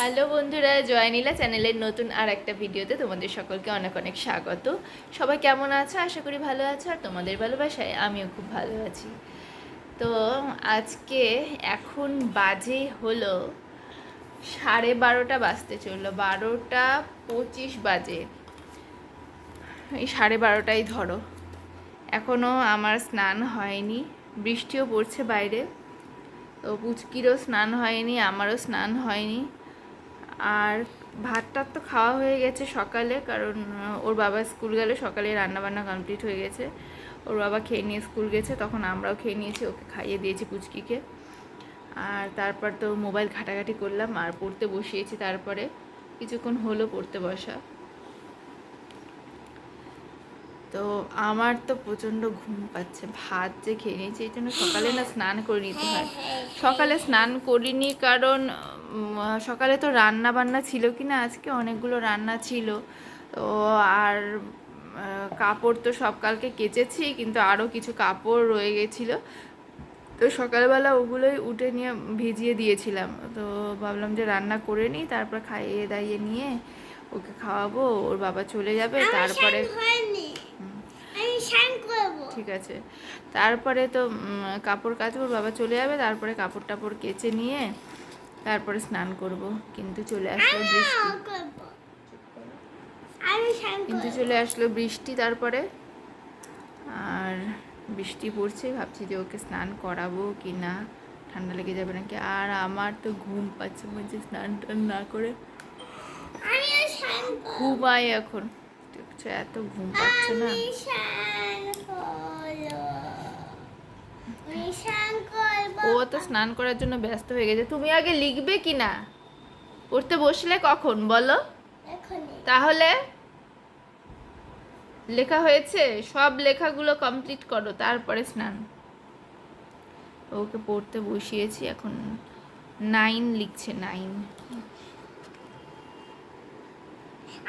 Hello বন্ধুরা, জয়নীলা চ্যানেলের নতুন আর একটা ভিডিওতে তোমাদের সকলকে অনেক অনেক স্বাগত। সবাই কেমন আছো? আশা করি ভালো আছো আর তোমাদের ভালোবাসায় আমিও খুব ভালো আছি। তো আজকে এখন বাজে হলো সাড়ে বারোটা বাজতে চলল, বারোটা পঁচিশ বাজে। এই সাড়ে বারোটাই ধরো। এখনও আমার স্নান হয়নি, বৃষ্টিও পড়ছে বাইরে। তো পুচকিরও স্নান হয়নি, আমারও স্নান হয়নি। আর ভাতটা তো খাওয়া হয়ে গেছে সকালে, কারণ ওর বাবা স্কুল গেলে, সকালে রান্নাবান্না কমপ্লিট হয়ে গেছে। ওর বাবা খেয়ে নিয়ে স্কুল গেছে, তখন আমরাও খেয়ে নিয়েছি, ওকে খাইয়ে দিয়েছি পুচকিকে। আর তারপর তো মোবাইল ঘাটাঘাটি করলাম, আর পড়তে বসিয়েছি তারপরে। কিছুক্ষণ হলো পড়তে বসা। তো আমার তো প্রচণ্ড ঘুম পাচ্ছে। ভাত যে খেয়ে নিয়েছি এই জন্য সকালে না স্নান করে নিতে হয়। সকালে স্নান করিনি কারণ সকালে তো রান্না বান্না ছিল কি না আজকে অনেকগুলো রান্না ছিল। তো আর কাপড় তো সব কালকে কেচেছি কিন্তু আরও কিছু কাপড় রয়ে গেছিল। তো সকালবেলা ওগুলোই উঠে নিয়ে ভিজিয়ে দিয়েছিলাম। তো ভাবলাম যে রান্না করে নিই তারপর খাইয়ে দাইয়ে নিয়ে ওকে খাওয়াবো ওর বাবা চলে যাবে তারপরে হয়নি হুম। আমি স্নান করব ঠিক আছে। তারপরে তো কাপড় কাচবো বাবা চলে যাবে তারপরে কাপড় টাপড় কেচে নিয়ে তারপরে স্নান করব। কিন্তু চলে আসলো বৃষ্টি। কিন্তু চলে আসলো বৃষ্টি তারপরে। আর বৃষ্টি পড়ছে ভাবছি যে ওকে স্নান করাবো কি না ঠান্ডা লেগে যাবে নাকি? আর আমার তো ঘুম পাচ্ছে বলছে স্নান টান না করে। ঘুমাই এখন। এত ঘুম পাচ্ছে না। ও তো স্নান করার জন্য ব্যস্ত হয়ে গেছে। তুমি আগে লিখবে কি না? পড়তে বসলে কখন? বলো। তাহলে লেখা হয়েছে? সব লেখাগুলো কমপ্লিট করো তারপরে স্নান। ওকে পড়তে বসিয়েছি এখন নাইন লিখছে নাইন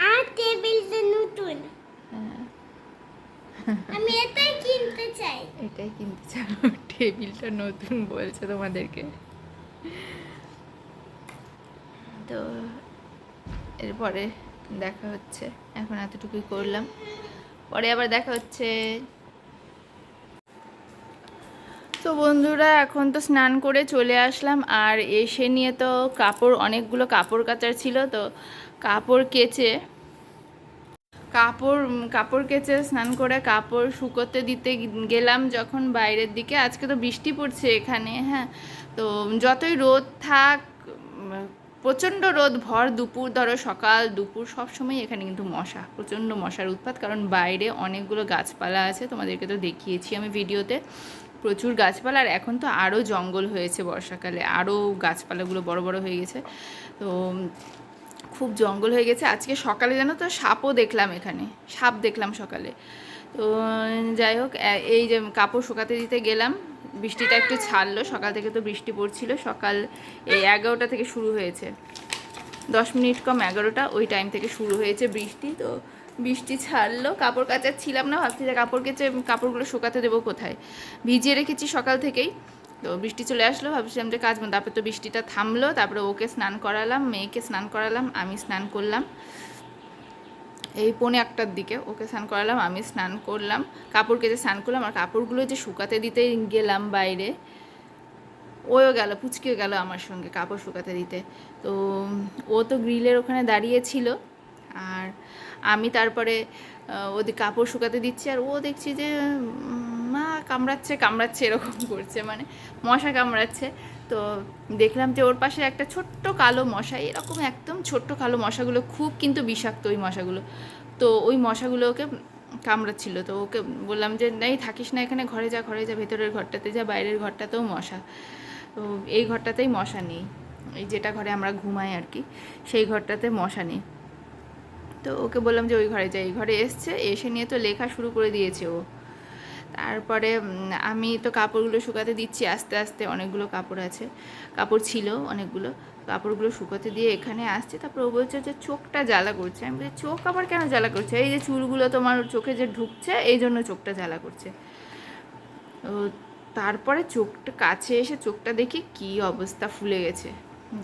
আর টেবিলটা নতুন। হ্যাঁ। আমি এটাই কিনতে চাই। এটাই কিনতে চাও। টেবিলটা নতুন বলছে তোমাদেরকে। তো এরপরে দেখা হচ্ছে। এখন এতটুকুই করলাম। পরে আবার দেখা হচ্ছে। তো বন্ধুরা, এখন তো স্নান করে চলে আসলাম। আর এসে নিয়ে তো কাপড়, অনেকগুলো কাপড় কাচার ছিল। তো কাপড় কেচে কাপড় কাপড় কেচে স্নান করে কাপড় শুকোতে দিতে গেলাম যখন বাইরের দিকে। আজকে তো বৃষ্টি পড়ছে এখানে হ্যাঁ। তো যতই রোদ থাক প্রচণ্ড রোদ, ভর দুপুর ধরো সকাল, দুপুর সব সময় এখানে কিন্তু মশা, প্রচণ্ড মশার উৎপাত। কারণ বাইরে অনেকগুলো গাছপালা আছে, তোমাদেরকে তো দেখিয়েছি আমি ভিডিওতে। প্রচুর গাছপালা, আর এখন তো আরও জঙ্গল হয়েছে বর্ষাকালে আরও গাছপালাগুলো বড় বড় হয়ে গেছে। তো খুব জঙ্গল হয়ে গেছে। আজকে সকালে জানো তো সাপও দেখলাম এখানে। সাপ দেখলাম সকালে। তো, যাই হোক এই যে কাপড় শুকাতে দিতে গেলাম। বৃষ্টিটা একটু ছাড়লো। সকাল থেকে তো বৃষ্টি পড়ছিল। সকাল এই এগারোটা থেকে শুরু হয়েছে। দশ মিনিট কম এগারোটা, ওই টাইম থেকে শুরু হয়েছে বৃষ্টি। তো, বৃষ্টি ছাড়লো। কাপড় কাচার ছিলাম না। ভাবছি যে কাপড় কেচে, কাপড়গুলো শুকাতে দেবো কোথায়? ভিজিয়ে রেখেছি সকাল থেকেই। তো বৃষ্টি চলে আসলো, ভাবছিলাম যে কাজ বন্ধ। তারপরে তো বৃষ্টিটা থামলো, তারপরে ওকে স্নান করালাম, মেয়েকে স্নান করালাম, আমি স্নান করলাম। এই পৌনে একটার দিকে ওকে স্নান করালাম, আমি স্নান করলাম। কাপড় কেচে স্নান করলাম, আর কাপড়গুলো যে শুকাতে দিতে গেলাম বাইরে ওও গেল, পুচকিও গেল আমার সঙ্গে কাপড় শুকাতে দিতে। তো ও তো গ্রিলের ওখানে দাঁড়িয়ে ছিল, আর আমি তারপরে ওদের কাপড় শুকাতে দিচ্ছি, আর ও দেখছি যে মা কামড়াচ্ছে কামড়াচ্ছে, এরকম করছে মানে মশা কামড়াচ্ছে। তো দেখলাম যে ওর পাশে একটা ছোট্ট কালো মশা, এরকম একদম ছোট্ট কালো মশাগুলো, খুব কিন্তু বিষাক্ত ওই মশাগুলো। তো ওই মশাগুলো ওকে কামড়াচ্ছিল। তো ওকে বললাম যে, নেই, থাকিস না এখানে, ঘরে যা ঘরে যা, ভেতরের ঘরটাতে যা, বাইরের ঘরটাতেও মশা। তো এই ঘরটাতেই মশা নেই। এই যেটা ঘরে আমরা ঘুমাই আর কি, সেই ঘরটাতে মশা নেই। তো ওকে বললাম যে, ওই ঘরে যাই এই ঘরে এসছে, এসে নিয়ে তো লেখা শুরু করে দিয়েছে ও। তারপরে আমি তো কাপড়গুলো শুকাতে দিচ্ছি আস্তে আস্তে, অনেকগুলো কাপড় আছে। কাপড় ছিল অনেকগুলো। কাপড়গুলো শুকাতে দিয়ে এখানে আসছে। তারপর ও বলছে যে চোখটা জ্বালা করছে। আমি বলছি, চোখ আবার কেন জ্বালা করছে? এই যে চুলগুলো তোমার চোখে যে ঢুকছে, এই জন্য চোখটা জ্বালা করছে। তারপরে চোখটা কাছে এসে চোখটা দেখি কি অবস্থা, ফুলে গেছে।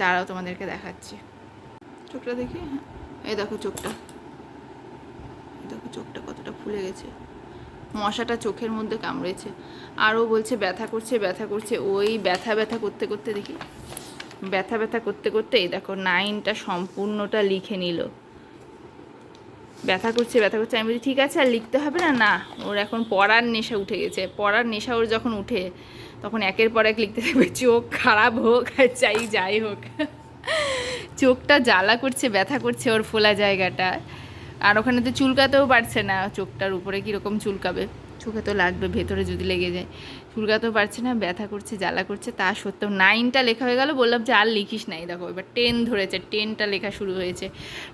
দাঁড়াও তোমাদেরকে দেখাচ্ছি। চোখটা দেখি হ্যাঁ। এই দেখো চোখটা। দেখো চোখটা কতটা ফুলে গেছে। মশাটা চোখের মধ্যে কামড়েছে। আরও বলছে, ব্যথা করছে ব্যথা করছে। ওই ব্যথা ব্যথা করতে করতে দেখি, ব্যথা ব্যথা করতে করতে এই দেখো নাইনটা সম্পূর্ণটা লিখে নিল। ব্যথা করছে ব্যথা করছে। আমি বলি, ঠিক আছে, আর লিখতে হবে না? না, ওর এখন পড়ার নেশা উঠে গেছে। পড়ার নেশা ওর যখন উঠে, তখন একের পর এক লিখতে থাকবে। চোখ খারাপ হোক, আর চাই যাই হোক। চোখটা জ্বালা করছে, ব্যথা করছে ওর ফোলা জায়গাটা। আর ওখানে তো চুলকাতেও পারছে না, চোখটার উপরে কীরকম চুলকাবে। চোখে তো লাগবে, ভেতরে যদি লেগে যায়। চুলকাতেও পারছে না, ব্যথা করছে, জ্বালা করছে, তা সত্ত্বেও নাইনটা লেখা হয়ে গেল, বললাম যে আর লিখিস নাই, দেখো, এবার টেন ধরেছে টেনটা লেখা শুরু হয়েছে।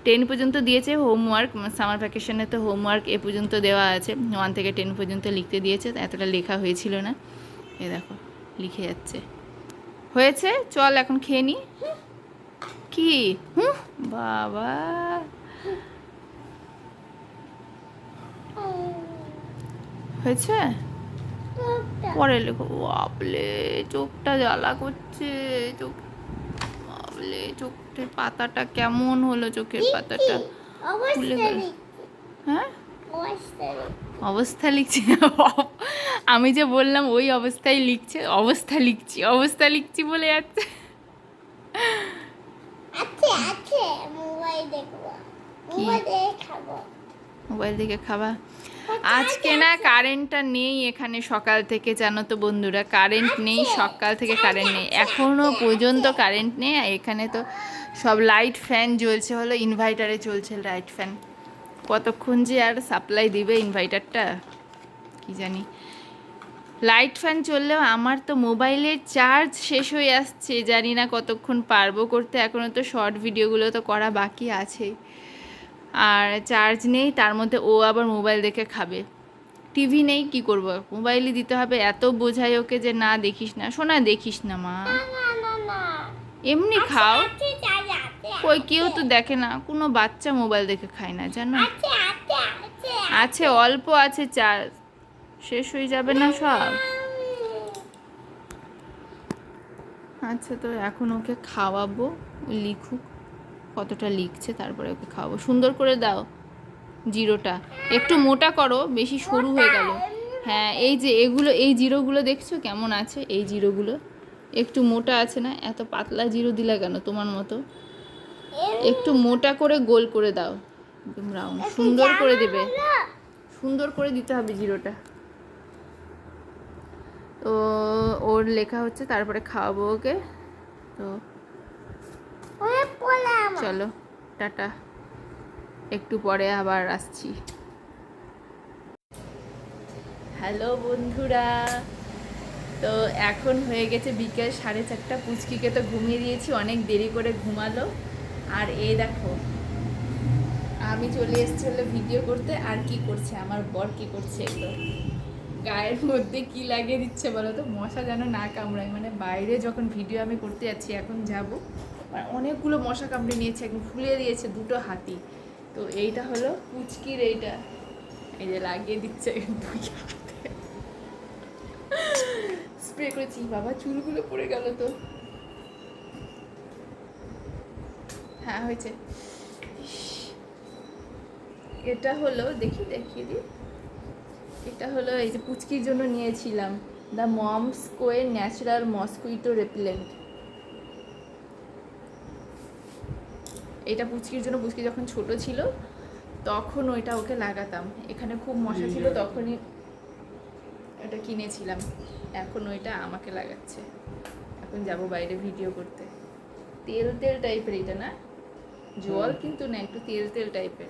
টেন পর্যন্ত দিয়েছে হোমওয়ার্ক সামার ভ্যাকেশনে তো হোমওয়ার্ক এ পর্যন্ত দেওয়া আছে। ওয়ান থেকে টেন পর্যন্ত লিখতে দিয়েছে, এতটা লেখা হয়েছিল না। এ দেখো, লিখে যাচ্ছে। হয়েছে? চল এখন খেয়ে নি। কি? হুম বাবা। হয়েছে? পরে লেখো। বাবলে চোখটা জ্বালা করছে। চোখ বাবলে চোখের পাতাটা কেমন হলো চোখের পাতাটা? গেল। হ্যাঁ? অবস্থা লিখছি। আমি যে বললাম ওই অবস্থায় লিখছে অবস্থা লিখছি অবস্থা লিখছি বলে যাচ্ছে। আছে আছে মোবাইল দেখে খাব। মোবাইল থেকে খাবা? আজকে না কারেন্টটা নেই এখানে সকাল থেকে, জানো তো বন্ধুরা কারেন্ট নেই, সকাল থেকে কারেন্ট নেই, এখনও পর্যন্ত কারেন্ট নেই এখানে তো সব লাইট ফ্যান জ্বলছে, হলো ইনভার্টারে চলছে লাইট ফ্যান কতক্ষণ যে আর সাপ্লাই দিবে ইনভার্টারটা কি জানি। লাইট ফ্যান চললেও আমার তো মোবাইলের চার্জ শেষ হয়ে আসছে, জানি না কতক্ষণ পারব করতে এখনও তো শর্ট ভিডিওগুলো তো করা বাকি আছেই আর চার্জ নেই তার মধ্যে ও আবার মোবাইল দেখে খাবে। টিভি নেই কি করব? মোবাইলই দিতে হবে এত বোঝাই ওকে যে না দেখিস না। শোনা দেখিস না মা। এমনি খাও। আছে চাই আছে কই কেউ তো দেখে না। কোনো বাচ্চা মোবাইল দেখে খায় না জানো? আছে অল্প আছে চার্জ শেষ হয়ে যাবে না সব? আচ্ছা তো এখন ওকে খাওয়াবো লিখুক। কতটা লিখছে তারপরে ওকে খাওয়াবো। সুন্দর করে দাও জিরোটা। একটু মোটা করো বেশি সরু হয়ে গেল। হ্যাঁ এই যে এগুলো এই জিরোগুলো দেখছ? কেমন আছে এই জিরোগুলো? একটু মোটা আছে না? এত পাতলা জিরো দিলা কেন তোমার মতো? একটু মোটা করে গোল করে দাও। একদম রাউন্ড সুন্দর করে দেবে। সুন্দর করে দিতে হবে জিরোটা। তো ওর লেখা হচ্ছে তারপরে খাওয়াবো ওকে। তো চলো টাটা। একটু পরে আবার আসছি। হ্যালো বন্ধুরা তো এখন হয়ে গেছে বিকেল সাড়ে চারটা। পুচকিকে তো ঘুমিয়ে দিয়েছি অনেক দেরি করে ঘুমালো। আর এই দেখো আমি চলে এসেছি হলো ভিডিও করতে আর কি করছে আমার বর কি করছে এগুলো। গায়ের মধ্যে কি লাগিয়ে দিচ্ছে বলো তো? মশা যেন না কামড়ায় মানে বাইরে যখন ভিডিও আমি করতে যাচ্ছি এখন যাব। মানে অনেকগুলো মশা কামড়ে নিয়েছে, একদম ফুলে দিয়েছে দুটো হাতি। তো এইটা হলো পুচকির এইটা। এই যে লাগিয়ে দিচ্ছে দুই হাতে। স্প্রে করেছি। বাবা, চুলগুলো পড়ে গেল তো। হ্যাঁ হয়েছে। এটা হলো, দেখি, দেখিয়ে দিই। এটা হলো এই যে পুচকির জন্য নিয়েছিলাম। দ্য মমস কোয়ের ন্যাচারাল মসকুইটো রেপিলেন্ট এটা পুচকির জন্য পুচকি যখন ছোট ছিল তখন ওইটা ওকে লাগাতাম। এখানে খুব মশা ছিল তখনই এটা কিনেছিলাম। এখন ওইটা আমাকে লাগাচ্ছে। এখন যাব বাইরে ভিডিও করতে। তেল তেল টাইপের এটা না? জল কিন্তু না একটু তেল তেল টাইপের।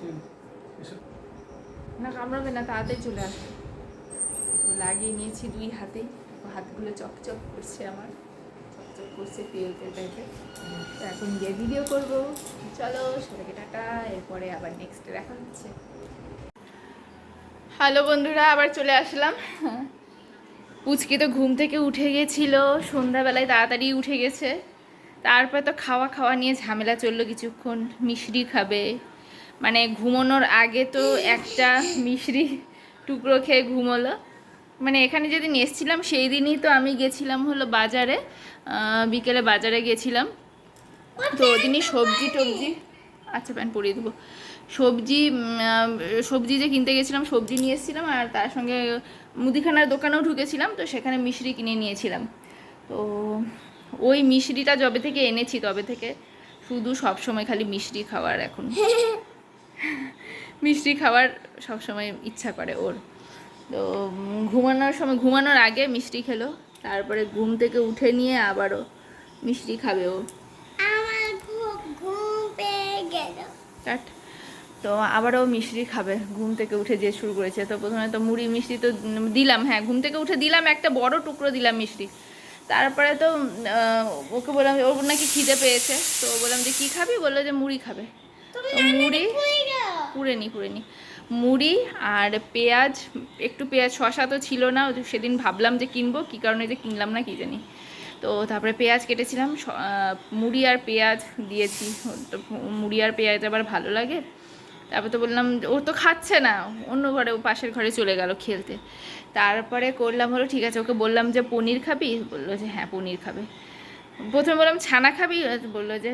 না কামড়াবে না তাড়াতাড়ি চলে আসবে। তো লাগিয়ে নিয়েছি দুই হাতে। হাতগুলো চকচক করছে আমার। করছে তেল তেল তো এখন গিয়ে ভিডিও করব। চলো, সবাইকে টাটা। এরপরে আবার নেক্সট দেখা হচ্ছে। হ্যালো বন্ধুরা, আবার চলে আসলাম। পুচকি তো ঘুম থেকে উঠে গেছিল, সন্ধ্যাবেলায় তাড়াতাড়ি উঠে গেছে। তারপর তো খাওয়া খাওয়া নিয়ে ঝামেলা চলল কিছুক্ষণ, মিষ্টি খাবে। মানে ঘুমানোর আগে তো একটা মিশ্রি টুকরো খেয়ে ঘুমোলো। মানে এখানে যেদিন এসছিলাম সেই দিনই তো আমি গেছিলাম হলো বাজারে বিকেলে বাজারে গেছিলাম। তো ওদিনই সবজি টবজি আচ্ছা প্যান্ট পরিয়ে দেবো। সবজি সবজি যে কিনতে গেছিলাম সবজি নিয়ে এসেছিলাম আর তার সঙ্গে মুদিখানার দোকানেও ঢুকেছিলাম তো সেখানে মিশরি কিনে নিয়েছিলাম। তো ওই মিশরিটা যবে থেকে এনেছি তবে থেকে শুধু সব সময় খালি মিষ্টি খাওয়ার এখন। মিষ্টি খাওয়ার সব সময় ইচ্ছা করে ওর। তো ঘুমানোর সময় ঘুমানোর আগে মিষ্টি খেলো। তারপরে ঘুম থেকে উঠে নিয়ে আবারও মিষ্টি খাবে ও। কাট তো আবারও মিষ্টি খাবে ঘুম থেকে উঠে যে শুরু করেছে। তো প্রথমে তো মুড়ি মিষ্টি তো দিলাম হ্যাঁ ঘুম থেকে উঠে দিলাম একটা বড় টুকরো দিলাম মিষ্টি। তারপরে তো ওকে বললাম ওর নাকি খিদে পেয়েছে। তো বললাম যে কী খাবি? বলল যে মুড়ি খাবে। মুড়ি পুড়ে নি পুড়ে নি। মুড়ি আর পেঁয়াজ, একটু পেঁয়াজ শশা তো ছিল না সেদিন ভাবলাম যে কিনবো, কী কারণে যে কিনলাম না কি জানি। তো তারপরে পেঁয়াজ কেটেছিলাম মুড়ি আর পেঁয়াজ দিয়েছি, তো মুড়ি আর পেঁয়াজ আবার ভালো লাগে। তারপর তো বললাম, ও তো খাচ্ছে না, অন্য ঘরে, ও পাশের ঘরে চলে গেল খেলতে। তারপরে করলাম হলো, ঠিক আছে, ওকে বললাম যে, পনির খাবি? বলল যে হ্যাঁ পনির খাবে। প্রথমে বললাম, ছানা খাবি? বলল যে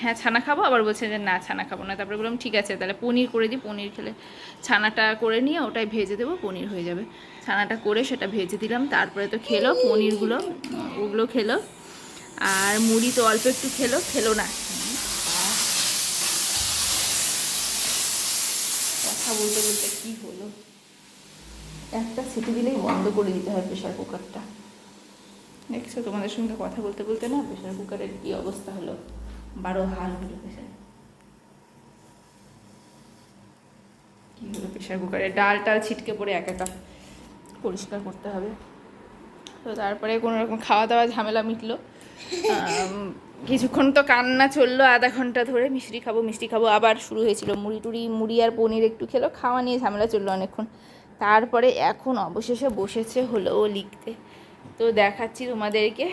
হ্যাঁ ছানা খাব। আবার বলছে যে, না, ছানা খাব না। তারপরে বললাম, ঠিক আছে, তাহলে পনির করে দিই। পনির খেলে ছানাটা করে নিয়ে ওটাই ভেজে দেবো, পনির হয়ে যাবে। ছানাটা করে সেটা ভেজে দিলাম, তারপরে তো খেলো পনিরগুলো, ওগুলো খেলো। আর মুড়ি তো অল্প একটু খেলো খেলো না। কথা বলতে বলতে কি হলো? একটা সিটি দিলেই বন্ধ করে দিতে হয় প্রেশার কুকারটা। দেখছ? তোমাদের সঙ্গে কথা বলতে বলতে না প্রেশার কুকারের কি অবস্থা হলো? বারো হাল হলো প্রেশার। কি হলো প্রেশার কুকারে? ডাল টাল ছিটকে পড়ে এক একা পরিষ্কার করতে হবে। তো তারপরে কোনো রকম খাওয়া দাওয়া ঝামেলা মিটলো। কিছুক্ষণ তো কান্না চলল আধা ঘণ্টা ধরে। মিষ্টি খাব মিষ্টি খাব আবার শুরু হয়েছিল। মুড়ি টুড়ি, মুড়ি আর পনির একটু খেলো। খাওয়া নিয়ে ঝামেলা চলল অনেকক্ষণ। তারপরে এখন অবশেষে বসেছে হলো লিখতে। তো দেখাচ্ছি তোমাদেরকে।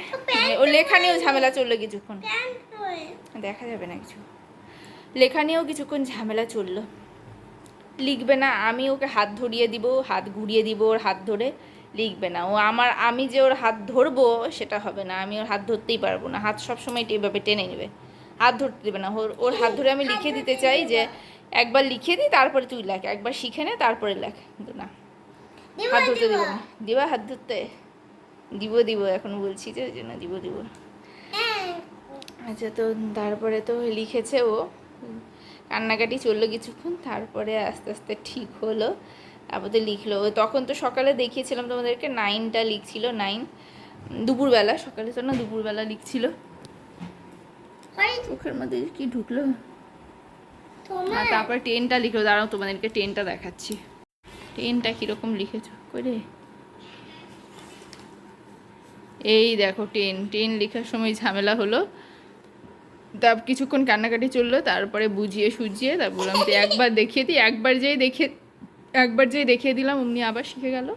ও লেখা নিয়েও ঝামেলা চলল কিছুক্ষণ। দেখা যাবে না কিছু। লেখা নিয়েও কিছুক্ষণ ঝামেলা চলল। লিখবে না আমি ওকে হাত ধরিয়ে দিব হাত ঘুরিয়ে দিব ওর হাত ধরে। লিখবে না। ও আমার আমি যে ওর হাত ধরবো সেটা হবে না। আমি ওর হাত ধরতেই পারব না। হাত সবসময় এভাবে টেনে নেবে। হাত ধরতে দেবে না। ওর ওর হাত ধরে আমি লিখে দিতে চাই যে একবার লিখে দিই তারপরে তুই লেখ। একবার শিখে নে তারপরে লেখ। কিন্তু না। হাত ধরতে দিব। দেবো না। দিবা হাত ধরতে। দিব দিব এখন বলছি যে ওই জন্য দিব দিব। আচ্ছা তো তারপরে তো লিখেছে ও কান্নাকাটি চলল কিছুক্ষণ তারপরে আস্তে আস্তে ঠিক হলো তারপর তো লিখলো তখন তো সকালে দেখিয়েছিলাম তোমাদেরকে নাইনটা লিখছিল নাইন দুপুরবেলা সকালে তো না দুপুরবেলা লিখছিল। চোখের মধ্যে কি ঢুকলো? তারপরে টেনটা লিখলো দাঁড়াও তোমাদেরকে টেনটা দেখাচ্ছি। টেনটা কীরকম লিখেছো? করে এই দেখো টেন। টেন লেখার সময় ঝামেলা হলো। তা কিছুক্ষণ কান্নাকাটি চলল তারপরে বুঝিয়ে সুঝিয়ে তারপর বললাম যে একবার দেখিয়ে দিই একবার যেই দেখে একবার যেই দেখিয়ে দিলাম অমনি আবার শিখে গেল।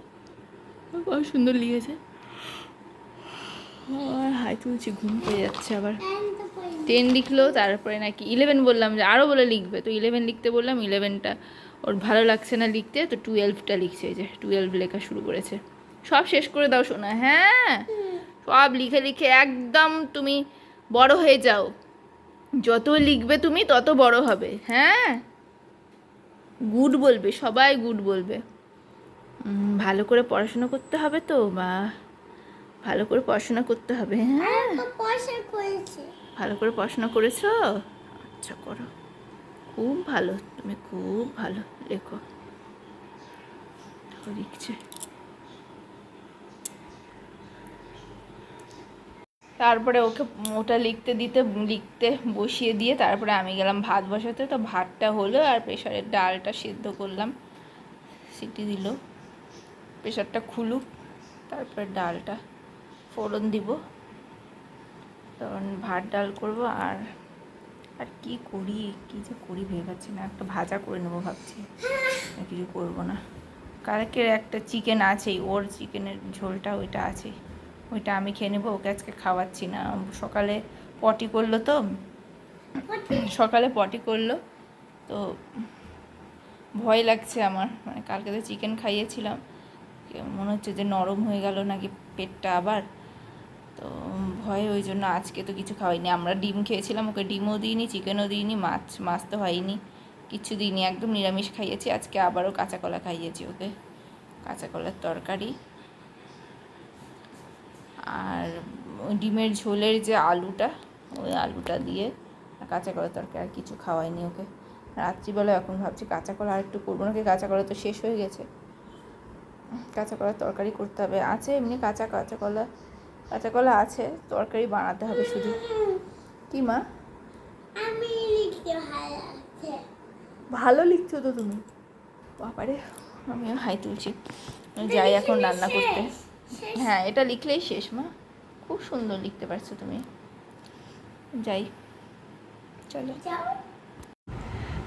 কত সুন্দর লিখেছে। আর হাই তুলছি ঘুম পেয়ে যাচ্ছে আবার। টেন লিখলো তারপরে নাকি ইলেভেন বললাম যে আরও বলে লিখবে। তো ইলেভেন লিখতে বললাম ইলেভেনটা ওর ভালো লাগছে না লিখতে তো টুয়েলভটা লিখছে এই যে টুয়েলভ লেখা শুরু করেছে। সব শেষ করে দাও শোনা হ্যাঁ? সব লিখে লিখে একদম তুমি বড় হয়ে যাও। যত লিখবে তুমি তত বড় হবে। হ্যাঁ? গুড বলবে সবাই গুড বলবে। ভালো করে পড়াশোনা করতে হবে তো বা ভালো করে পড়াশোনা করতে হবে হ্যাঁ? ভালো করে পড়াশোনা করেছ। আচ্ছা করো। খুব ভালো তুমি খুব ভালো লেখো। লিখছে। তারপরে ওকে, ওটা লিখতে দিতে, লিখতে বসিয়ে দিয়ে তারপরে আমি গেলাম ভাত বসাতে। তো ভাতটা হলো আর প্রেশারের ডালটা সিদ্ধ করলাম। সিটি দিল। প্রেশারটা খুলুক, তারপরে ডালটা ফোড়ন দিব। তখন ভাত ডাল করব আর আর কি করি, কি যে করি ভেবে পাচ্ছি না। একটা ভাজা করে নেব ভাবছি। কিছু করব না। কালকের একটা চিকেন আছেই, ওর চিকেনের ঝোলটা ওইটা আছেই। ওইটা আমি খেয়ে নেব, ওকে আজকে খাওয়াচ্ছি না। সকালে পটি করল তো। সকালে পটি করল। তো ভয় লাগছে আমার। মানে কালকে তো চিকেন খাইয়েছিলাম। মনে হচ্ছে যে নরম হয়ে গেল নাকি পেটটা আবার। তো ভয়, ওই জন্য আজকে তো কিছু খাওয়াইনি। আমরা ডিম খেয়েছিলাম, ওকে ডিমও দিইনি চিকেনও দিইনি, মাছ মাছ তো হয়নি। কিছু দিইনি, একদম নিরামিষ খাইয়েছি। আজকে আবারও কাঁচা কলা খাইয়েছি ওকে। কাঁচা কলার তরকারি। আর ওই ডিমের ঝোলের যে আলুটা ওই আলুটা দিয়ে কাঁচা কলা তরকারি আর কিছু খাওয়াইনি ওকে। রাত্রিবেলা এখন ভাবছি কাঁচা কলা আর একটু করব নাকি? কাঁচা কলা তো শেষ হয়ে গেছে। কাঁচা কলার তরকারি করতে হবে। আছে এমনি কাঁচা কাঁচা কলা কাঁচা কলা আছে তরকারি বানাতে হবে শুধু। কি মা? ভালো ভালো লিখছো তো তুমি। বাবারে আমিও হাই তুলছি। যাই এখন রান্না করতে। হ্যাঁ এটা লিখলেই শেষ মা। খুব সুন্দর লিখতে পারছ তুমি। যাই। চলো।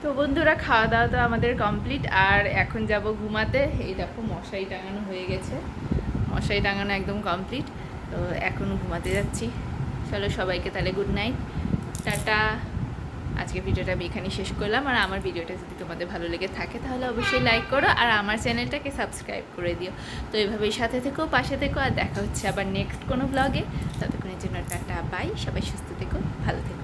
তো বন্ধুরা খাওয়া দাওয়া তো আমাদের কমপ্লিট আর এখন যাব ঘুমাতে। এই দেখো মশারি টাঙানো হয়ে গেছে। মশারি টাঙানো একদম কমপ্লিট। তো এখন ঘুমাতে যাচ্ছি। চলো সবাইকে তাহলে গুড নাইট। টাটা। আজকে ভিডিওটা আমি এখানেই শেষ করলাম। আর আমার ভিডিওটা যদি তোমাদের ভালো লেগে থাকে, তাহলে অবশ্যই লাইক করো আর আমার চ্যানেলটাকে সাবস্ক্রাইব করে দিও। তো এভাবেই সাথে থেকো, পাশে থেকো, আর দেখা হচ্ছে আবার নেক্সট কোনো ব্লগে ততক্ষণের জন্য টাটা বাই সবাই সুস্থ থেকো, ভালো থেকো।